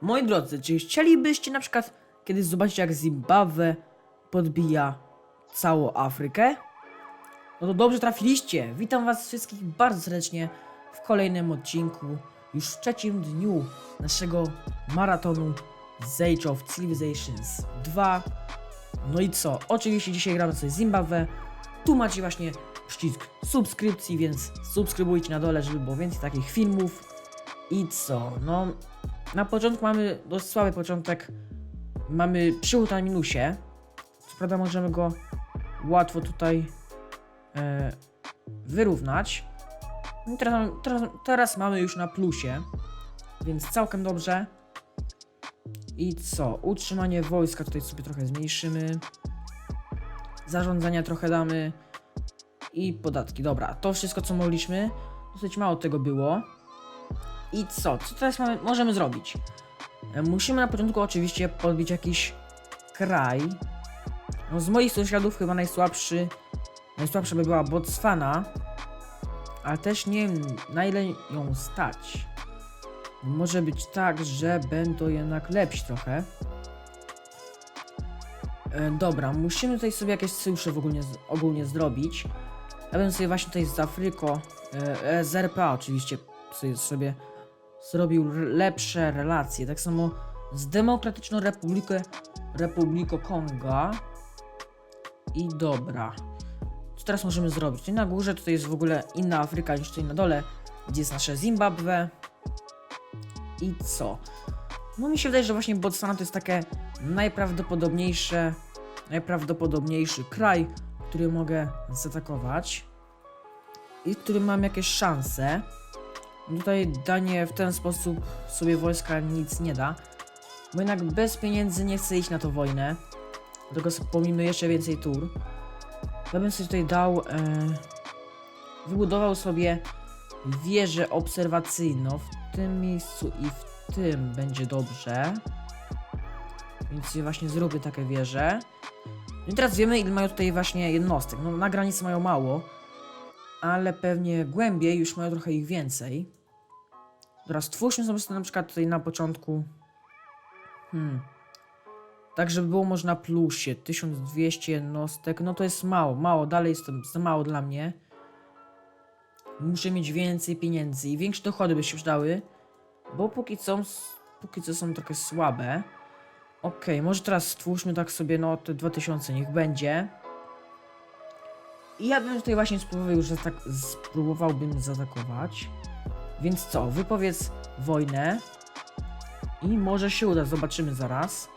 Moi drodzy, czy chcielibyście na przykład kiedyś zobaczyć jak Zimbabwe podbija całą Afrykę? No to dobrze trafiliście. Witam was wszystkich bardzo serdecznie w kolejnym odcinku, już w trzecim dniu naszego maratonu z Age of Civilizations 2. No i co? Oczywiście dzisiaj gramy sobie Zimbabwe. Tu macie właśnie przycisk subskrypcji, więc subskrybujcie na dole, żeby było więcej takich filmów. I co? No, na początku mamy dość słaby początek. Mamy przychód na minusie. Co prawda możemy go łatwo tutaj e, wyrównać. No i teraz, teraz, teraz mamy już na plusie, więc całkiem dobrze. I co? Utrzymanie wojska tutaj sobie trochę zmniejszymy. Zarządzania trochę damy. I podatki. Dobra, to wszystko co mogliśmy. Dosyć mało tego było. I co? Co teraz mamy, możemy zrobić? E, Musimy na początku oczywiście podbić jakiś kraj. No z moich sąsiadów chyba najsłabszy, najsłabsza by była Botswana. Ale też nie wiem na ile ją stać. Może być tak, że będą jednak lepsi trochę. E, dobra, musimy tutaj sobie jakieś sojusze w ogólnie, ogólnie zrobić. Ja bym sobie właśnie tutaj z Afryko, e, e, z RPA oczywiście sobie, sobie zrobił lepsze relacje. Tak samo z Demokratyczną Republiką Republiko Konga. I dobra. Co teraz możemy zrobić? Tutaj na górze tutaj jest w ogóle inna Afryka niż tutaj na dole, gdzie jest nasze Zimbabwe. I co? No mi się wydaje, że właśnie Botswana to jest takie najprawdopodobniejsze, najprawdopodobniejszy kraj, który mogę zaatakować i w którym mam jakieś szanse. Tutaj danie w ten sposób sobie wojska nic nie da, bo jednak bez pieniędzy nie chcę iść na tą wojnę. Dlatego pomimo jeszcze więcej tur. Ja bym sobie tutaj dał, e, wybudował sobie wieżę obserwacyjną w tym miejscu i w tym będzie dobrze. Więc właśnie zrobię takie wieże. No I teraz wiemy ile mają tutaj właśnie jednostek. No na granicy mają mało, ale pewnie głębiej już mają trochę ich więcej. Teraz stwórzmy sobie na przykład tutaj na początku. Hmm. Tak, żeby było może na plusie. 1200 jednostek. No to jest mało, mało. Dalej jest to za mało dla mnie. Muszę mieć więcej pieniędzy i większe dochody by się przydały. Bo póki co, póki co są trochę słabe. Okej, może teraz stwórzmy tak sobie, no te 2000 niech będzie. I ja bym tutaj właśnie spróbował już zatak- spróbowałbym zaatakować. Więc co, wypowiedz wojnę. I może się uda, zobaczymy zaraz.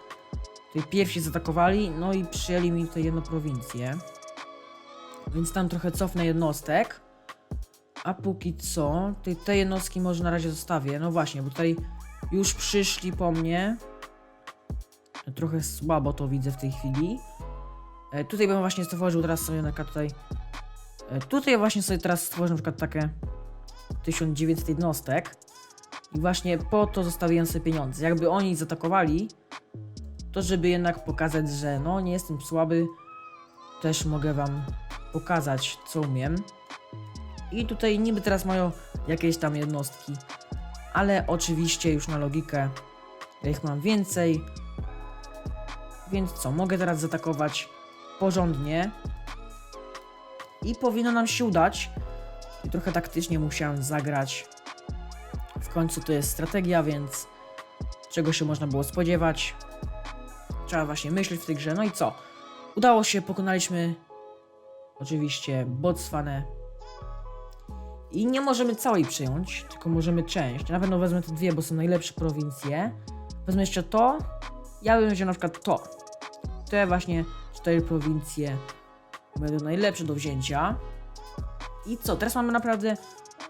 Tutaj pierwsi zaatakowali, no i przyjęli mi tutaj jedną prowincję. Więc tam trochę cofnę jednostek. A póki co, tutaj te jednostki może na razie zostawię. No właśnie, bo tutaj już przyszli po mnie. Trochę słabo to widzę w tej chwili. E, tutaj bym właśnie stworzył teraz sobie na przykład tutaj. E, tutaj właśnie sobie teraz stworzę na przykład takie 1900 jednostek. I właśnie po to zostawiłem sobie pieniądze. Jakby oni zaatakowali, to żeby jednak pokazać, że no nie jestem słaby, też mogę wam pokazać co umiem. I tutaj niby teraz mają jakieś tam jednostki, ale oczywiście już na logikę ich mam więcej. Więc co, mogę teraz zaatakować porządnie. I powinno nam się udać. Trochę taktycznie musiałem zagrać. W końcu to jest strategia, więc czego się można było spodziewać. Trzeba właśnie myśleć w tej grze. No i co? Udało się, pokonaliśmy oczywiście Botswanę. I nie możemy całej przyjąć, tylko możemy część. Na pewno wezmę te dwie, bo są najlepsze prowincje. Wezmę jeszcze to. Ja bym wziął na przykład to. Te właśnie cztery prowincje będą najlepsze do wzięcia. I co? Teraz mamy naprawdę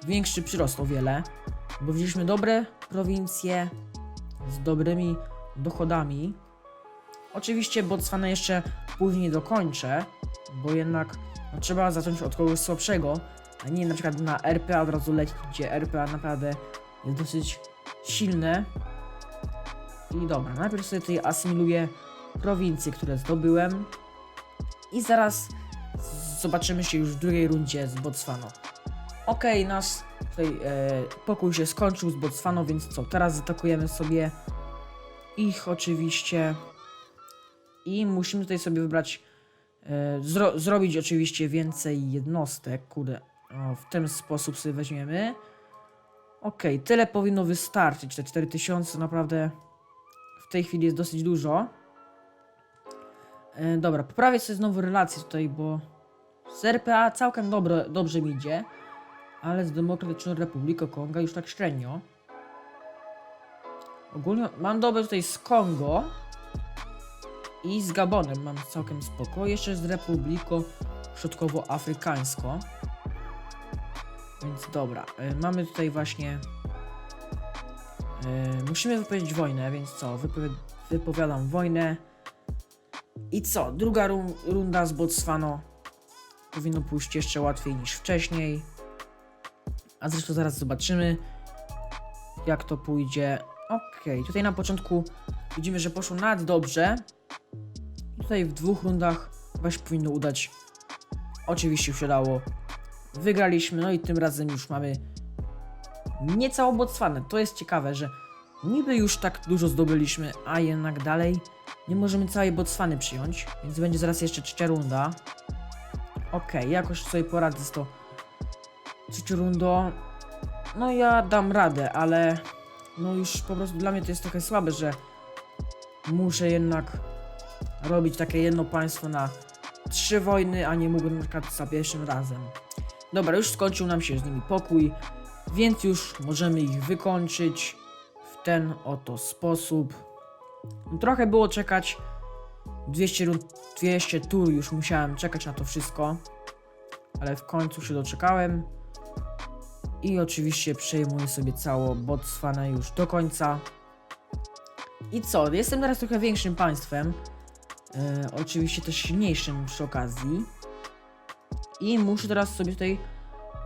większy przyrost o wiele, bo wzięliśmy dobre prowincje z dobrymi dochodami. Oczywiście Botswana jeszcze później dokończę, bo jednak no, trzeba zacząć od kogoś słabszego, a nie na przykład na RPA od razu lecieć, gdzie RPA naprawdę jest dosyć silne. I dobra, najpierw sobie tutaj asymiluję prowincje, które zdobyłem. I zaraz zobaczymy się już w drugiej rundzie z Botswaną. Okej, nasz tutaj e, pokój się skończył z Botswaną, więc co? Teraz zaatakujemy sobie ich oczywiście. I musimy tutaj sobie wybrać, e, zro, zrobić oczywiście więcej jednostek, kurde. O, w ten sposób sobie weźmiemy. Okej, tyle powinno wystarczyć, te 4000 naprawdę w tej chwili jest dosyć dużo. E, dobra, poprawię sobie znowu relacje tutaj, bo z RPA całkiem dobre, dobrze mi idzie, ale z Demokratyczną Republiką Konga już tak średnio. Ogólnie mam dobre tutaj z Kongo i z Gabonem mam całkiem spoko, jeszcze z Republiką Środkowoafrykańską. Więc dobra, y, mamy tutaj właśnie. y, musimy wypowiedzieć wojnę, więc co? Wypowi wypowiadam wojnę. I co? Druga run runda z Botswano powinno pójść jeszcze łatwiej niż wcześniej. A zresztą zaraz zobaczymy, jak to pójdzie. Okej, tutaj na początku widzimy, że poszło nawet dobrze. Tutaj w dwóch rundach chyba się powinno udać. Oczywiście się dało. Wygraliśmy, no i tym razem już mamy nie całą Botswanę. To jest ciekawe, że niby już tak dużo zdobyliśmy, a jednak dalej nie możemy całej Botswany przyjąć, więc będzie zaraz jeszcze trzecia runda. Okej, jakoś sobie poradzę z to trzecią rundą. No ja dam radę, ale no już po prostu dla mnie to jest trochę słabe, że muszę jednak robić takie jedno państwo na trzy wojny, a nie mógłbym na za pierwszym razem. Dobra, już skończył nam się z nimi pokój, więc już możemy ich wykończyć w ten oto sposób. Trochę było czekać. 200, rund- 200 tur już musiałem czekać na to wszystko, ale w końcu się doczekałem. I oczywiście przejmuję sobie całą Botswanę już do końca. I co? Jestem teraz trochę większym państwem. E, oczywiście też silniejszym przy okazji. I muszę teraz sobie tutaj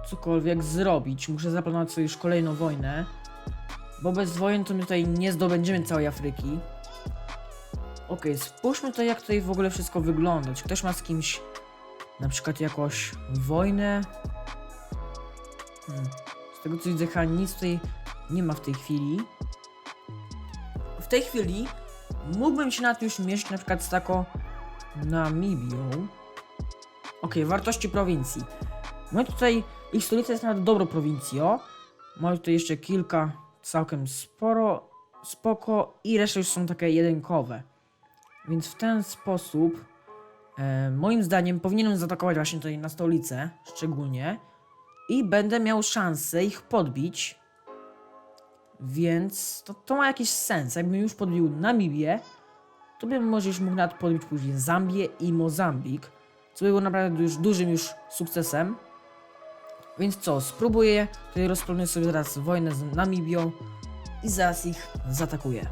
cokolwiek zrobić. Muszę zaplanować sobie już kolejną wojnę. Bo bez wojen to my tutaj nie zdobędziemy całej Afryki. Okej, spójrzmy tutaj jak tutaj w ogóle wszystko wygląda. Czy ktoś ma z kimś na przykład jakąś wojnę? Hmm. Z tego co widzę, nic tutaj nie ma w tej chwili. W tej chwili mógłbym się nad już mierzyć na przykład z taką Namibią. Okej, wartości prowincji. Mamy tutaj, ich stolica jest nawet dobrą prowincją. Mamy tutaj jeszcze kilka, całkiem sporo, spoko i reszta już są takie jedynkowe. Więc w ten sposób, e, moim zdaniem, powinienem zaatakować właśnie tutaj na stolicę, szczególnie. I będę miał szansę ich podbić. Więc to, to ma jakiś sens. Jakbym już podbił Namibię, to bym może już mógł nawet podbić później Zambię i Mozambik. Co by było naprawdę już dużym już sukcesem. Więc co, spróbuję, tutaj rozplanuję sobie teraz wojnę z Namibią i zaraz ich zaatakuję.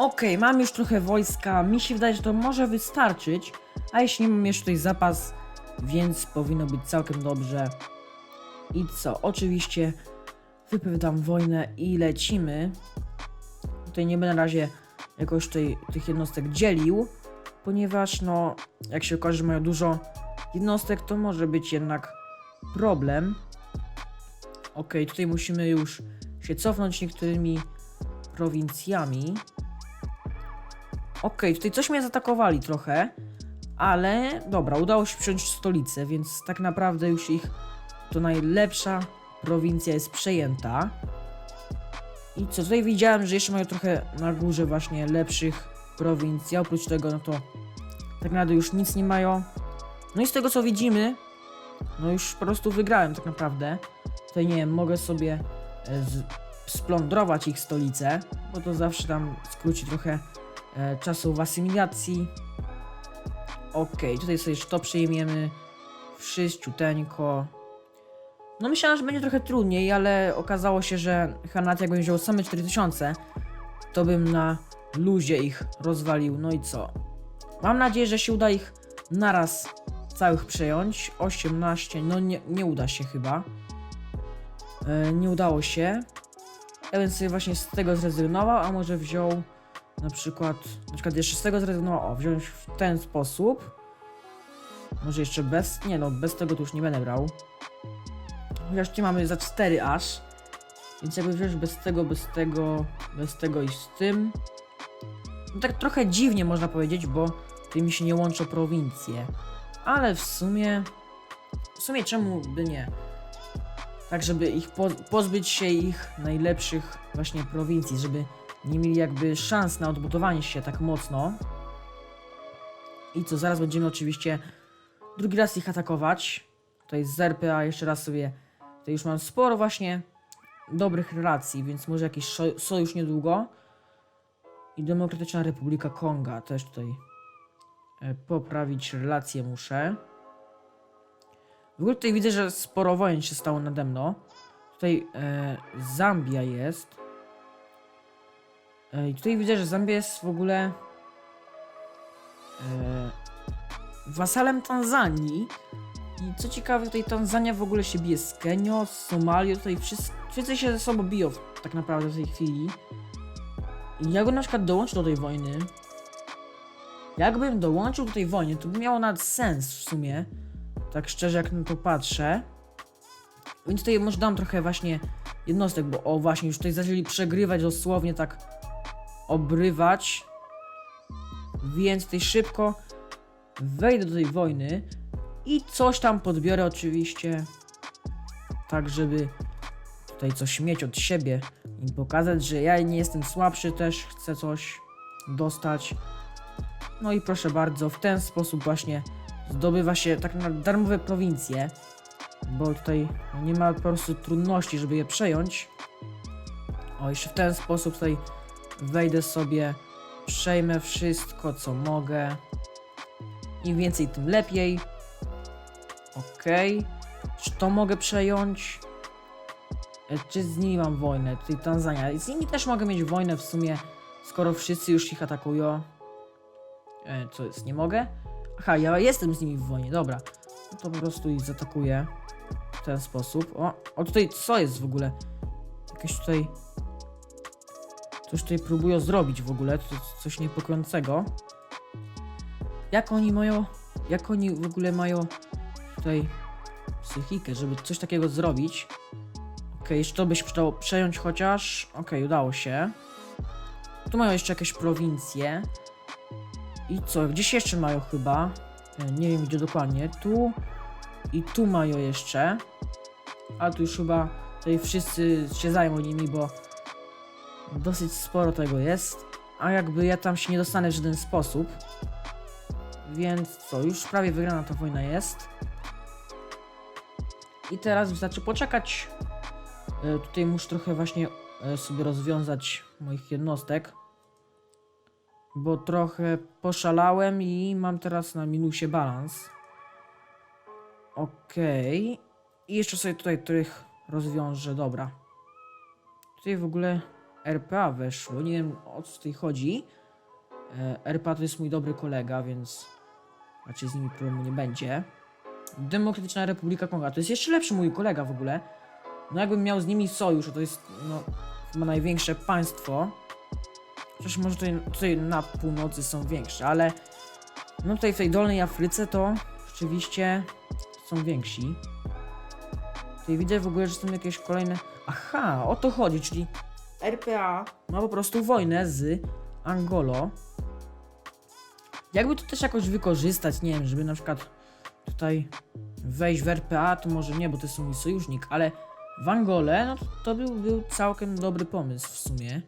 Okej, mam już trochę wojska, mi się wydaje, że to może wystarczyć, a jeśli nie mam jeszcze tutaj zapas, więc powinno być całkiem dobrze. I co, oczywiście wypowiadam wojnę i lecimy. Tutaj nie będę na razie jakoś tutaj tych jednostek dzielił, ponieważ no, jak się okaże, że mają dużo jednostek, to może być jednak problem. Ok, tutaj musimy już się cofnąć niektórymi prowincjami. Ok, tutaj coś mnie zaatakowali trochę, ale dobra, udało się przyjąć stolicę, więc tak naprawdę już ich to najlepsza prowincja jest przejęta. I co tutaj widziałem, że jeszcze mają trochę na górze właśnie lepszych prowincji, oprócz tego no to tak naprawdę już nic nie mają. No i z tego co widzimy, no już po prostu wygrałem tak naprawdę. Tutaj nie wiem, mogę sobie e, splądrować ich stolicę, bo to zawsze tam skróci trochę e, czasu w asymilacji. Okej, tutaj sobie jeszcze to przejmiemy. Wszyściuteńko. No myślałem, że będzie trochę trudniej, ale okazało się, że Hanat jakbym wziął same 4000, to bym na luzie ich rozwalił. No i co? Mam nadzieję, że się uda ich naraz całych przejąć. 18, no nie, nie uda się chyba. E, nie udało się. Ja bym sobie właśnie z tego zrezygnował, a może wziął na przykład, na przykład jeszcze z tego zrezygnował, o, wziąć w ten sposób. Może jeszcze bez, nie no, bez tego to już nie będę brał. Chociaż tu mamy za 4 aż. Więc jakby wziąć bez tego, bez tego, bez tego i z tym. No tak trochę dziwnie można powiedzieć, bo tutaj mi się nie łączą prowincje. Ale w sumie... W sumie czemu by nie? Tak, żeby ich po, pozbyć się ich najlepszych właśnie prowincji, żeby nie mieli jakby szans na odbudowanie się tak mocno. I co, zaraz będziemy oczywiście drugi raz ich atakować. Tutaj z RPA jeszcze raz sobie... Tutaj już mam sporo właśnie dobrych relacji, więc może jakiś sojusz niedługo. I Demokratyczna Republika Konga też tutaj e, poprawić relacje muszę. W ogóle tutaj widzę, że sporo wojen się stało nade mną. Tutaj e, Zambia jest. E, I tutaj widzę, że Zambia jest w ogóle e, wasalem Tanzanii. I co ciekawe, tutaj Tanzania w ogóle się bije z Kenią, z Somalią, tutaj wszyscy, wszyscy się ze sobą biją tak naprawdę w tej chwili. I jakbym na przykład dołączył do tej wojny, jakbym dołączył do tej wojny, to by miało nawet sens w sumie, tak szczerze jak na to patrzę. Więc tutaj może dam trochę właśnie jednostek, bo o właśnie, już tutaj zaczęli przegrywać dosłownie tak obrywać. Więc tutaj szybko wejdę do tej wojny i coś tam podbiorę oczywiście. Tak, żeby tutaj coś mieć od siebie i pokazać, że ja nie jestem słabszy, też chcę coś dostać. No i proszę bardzo, w ten sposób właśnie zdobywa się tak na darmowe prowincje, bo tutaj nie ma po prostu trudności, żeby je przejąć. O, jeszcze w ten sposób tutaj wejdę sobie, przejmę wszystko, co mogę. Im więcej, tym lepiej. Okej. Czy to mogę przejąć? E, Czy z nimi mam wojnę? Tutaj Tanzania. Z nimi też mogę mieć wojnę w sumie, skoro wszyscy już ich atakują. E, co jest? Nie mogę? Aha, ja jestem z nimi w wojnie, dobra. No to po prostu ich zaatakuję w ten sposób. O, o tutaj co jest w ogóle? Jakieś tutaj... Coś tutaj próbują zrobić w ogóle, to coś niepokojącego. Jak oni mają... Jak oni w ogóle mają tutaj psychikę, żeby coś takiego zrobić? Okej, jeszcze to by się przydało przejąć chociaż. Okej, udało się. Tu mają jeszcze jakieś prowincje. I co? Gdzieś jeszcze mają chyba. E, Nie wiem gdzie dokładnie. Tu i tu mają jeszcze. A tu już chyba tutaj wszyscy się zajmą nimi, bo dosyć sporo tego jest. A jakby ja tam się nie dostanę w żaden sposób. Więc co? Już prawie wygrana ta wojna jest. I teraz wystarczy poczekać. E, Tutaj muszę trochę właśnie e, sobie rozwiązać moich jednostek. Bo trochę poszalałem i mam teraz na minusie balans. Okej. I jeszcze sobie tutaj których rozwiążę. Dobra. Tutaj w ogóle RPA weszło. Nie wiem o co tutaj chodzi. E, RPA to jest mój dobry kolega, więc raczej z nimi problemu nie będzie. Demokratyczna Republika Konga to jest jeszcze lepszy mój kolega w ogóle. No jakbym miał z nimi sojusz, to jest no chyba największe państwo. Chociaż może tutaj, tutaj na północy są większe, ale no tutaj w tej dolnej Afryce to rzeczywiście są więksi. Tutaj widzę w ogóle, że są jakieś kolejne... Aha, o to chodzi, czyli RPA ma po prostu wojnę z Angolą. Jakby to też jakoś wykorzystać, nie wiem, żeby na przykład tutaj wejść w RPA, to może nie, bo to jest mój sojusznik, ale w Angolę, no to, to był, był całkiem dobry pomysł w sumie.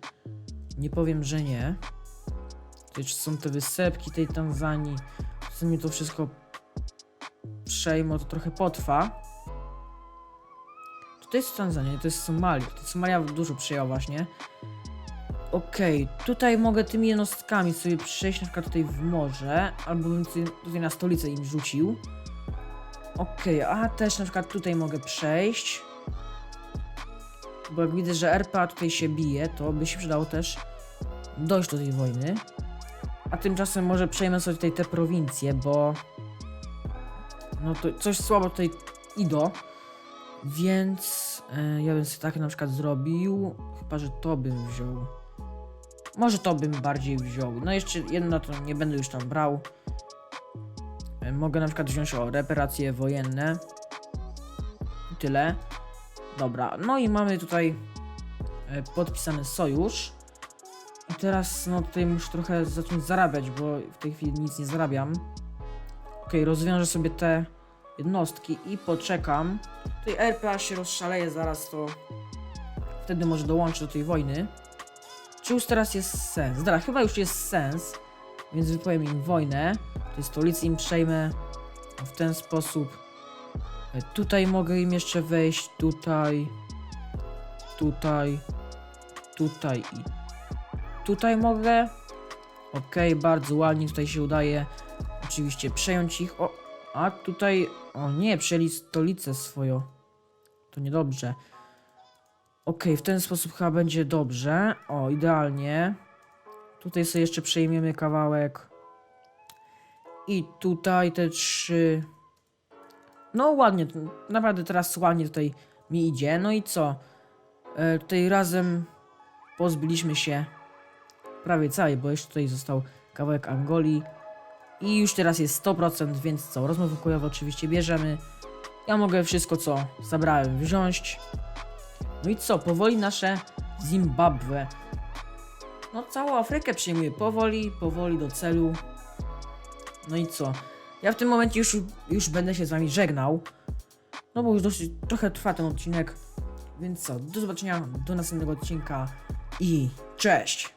Nie powiem, że nie. Tutaj są te wysepki tej Tanzanii. Sumie to wszystko przejmą, to trochę potrwa. To jest Tanzania, to jest Somalia. To Somalia dużo przejęła właśnie. Okej, tutaj mogę tymi jednostkami sobie przejść na przykład tutaj w morze, albo bym tutaj, na stolicę im rzucił. Okej, a też na przykład tutaj mogę przejść. Bo jak widzę, że RPA tutaj się bije, to by się przydało też dojść do tej wojny. A tymczasem może przejmę sobie tutaj te prowincje, bo no to coś słabo tutaj idą. Więc e, ja bym sobie tak na przykład zrobił. Chyba, że to bym wziął. Może to bym bardziej wziął. No jeszcze jedno to nie będę już tam brał. E, mogę na przykład wziąć o reparacje wojenne. Tyle. Dobra, no i mamy tutaj e, podpisany sojusz. I teraz, no tutaj muszę trochę zacząć zarabiać, bo w tej chwili nic nie zarabiam. Okej, rozwiążę sobie te jednostki i poczekam. Tutaj RPA się rozszaleje zaraz, to wtedy może dołączę do tej wojny. Czy już teraz jest sens? Dobra, chyba już jest sens, więc wypowiem im wojnę. Tej stolicy im przejmę w ten sposób. E, Tutaj mogę im jeszcze wejść, tutaj, tutaj, tutaj i tutaj mogę. Okej, bardzo ładnie tutaj się udaje. Oczywiście przejąć ich. O, a tutaj. O nie, przejęli stolicę swoją. To niedobrze. Okej, w ten sposób chyba będzie dobrze. O, idealnie. Tutaj sobie jeszcze przejmiemy kawałek. I tutaj te trzy. No ładnie, naprawdę teraz ładnie tutaj mi idzie. No i co? E, tutaj razem pozbyliśmy się prawie całej, bo jeszcze tutaj został kawałek Angolii. I już teraz jest 100%, więc co? Rozmowy pokojowe oczywiście bierzemy. Ja mogę wszystko, co zabrałem, wziąć. No i co? Powoli nasze Zimbabwe. No całą Afrykę przyjmuję powoli, powoli do celu. No i co? Ja w tym momencie już, już będę się z wami żegnał. No bo już dosyć trochę trwa ten odcinek. Więc co? Do zobaczenia do następnego odcinka i cześć!